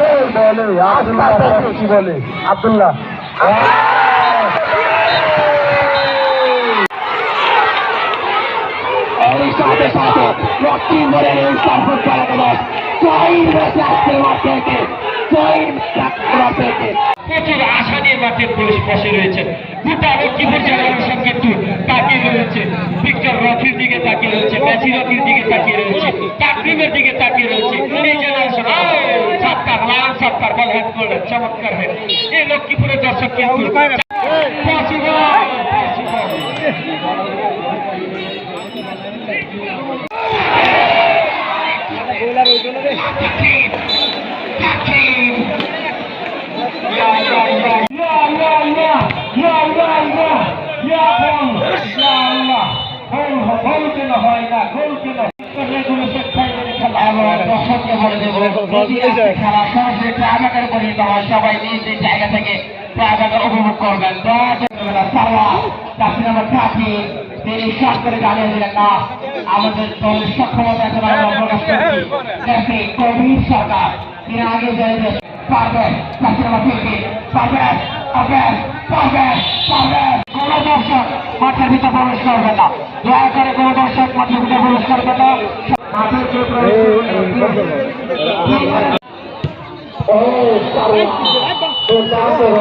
বলে আব্দুল্লাহ কি বলে? আব্দুল্লাহ। এই সাথে সাথে রক্তি মরে এই জয়ের মাঠ জয়ের প্রচুর আশা নিয়ে মাঠে পুলিশ বসে রয়েছে। গোটা লক্ষ্মীপুর জেনারেশন কিন্তু তাকিয়ে সৎকার লাল সৎকার বল হেড করলেন চমৎকার হেড এই লক্ষ্মীপুরের দর্শক কিন্তু Possible, possible. সবাই নিজ নিজ জায়গা থেকে খেলাটাকে উপভোগ করবেন। তিনি শখ করে জানিয়ে দিলেন না। আমাদের দলের সক্ষমতা একেবারে আমরা প্রকাশ করছি। কবির সরকার তিনি আগে জানিয়ে পারবেন কাছে আমার থেকে পারবেন পারবেন পারবেন পারবেন কোন দর্শক মাঠের ভিতরে প্রবেশ করবে না। দয়া করে কোন দর্শক মাঠের ভিতরে প্রবেশ করবে না মাঠের ভিতরে প্রবেশ করবে না। ও Oh বাবু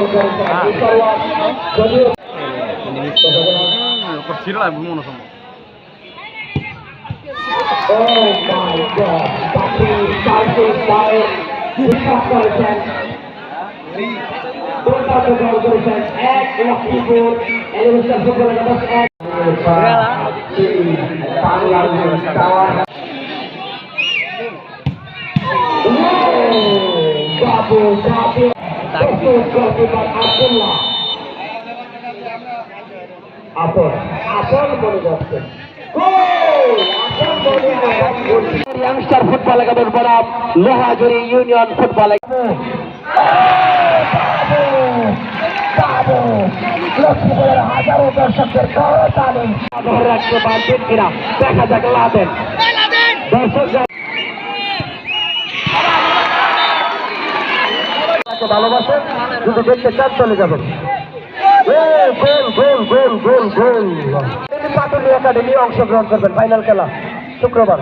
বাবু গোলকিপার আব্দুল্লাহ আপন আপন মনে যাচ্ছে ইয়াংস্টার ফুটবল একাদশ বনাম লোহাজুরি ইউনিয়ন ফুটবল লক্ষ্মীপুরের হাজারো দর্শকদের দেখা যাক লাদেন দর্শক ভালোবাসেন যদি দেখতে চান চলে যাবেন। একাডেমি অংশগ্রহণ করবেন ফাইনাল খেলা, শুক্রবার।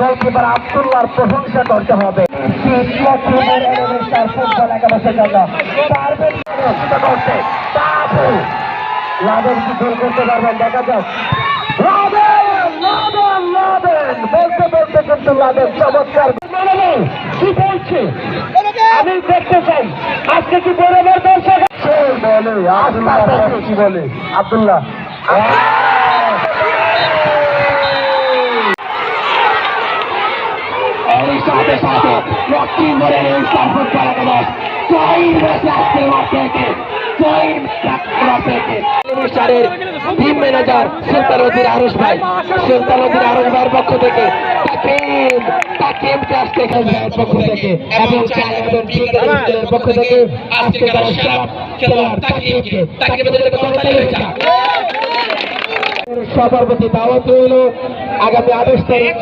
গোলকিপার আবদুল্লাহর প্রশংসা করতে হবে। ফুটবল একাদশের জন্য লাদেন কি গোল করতে পারবেন দেখা যাক। লাদেন লাদেন লাদেন বলতে বলতে কিন্তু লাদেন চমৎকার কি বলছে? আমি দেখতে চাই। আজকে কি বরাবর দর্শক বলে আব্দুল্লাহ কি বলে? আব্দুল্লাহ। সাথে সাথে। লক্ষ্মী এই সার্ফুট চালাতে দশ জয়ের বসে আজকের মাঠ থেকে জয়ের থেকে মিনিস্টারের টিম ম্যানেজার সুলতান উদ্দিন আরস ভাই। সুলতান উদ্দিন আরস ভাইয়ের পক্ষ থেকে পক্ষ থেকে এবং পক্ষ থেকে আজকে তারা খেলোয়াড় তাকিমকে তাকিমের প্রতি দাওয়াত রইল। আগামী আঠাশ তারিখ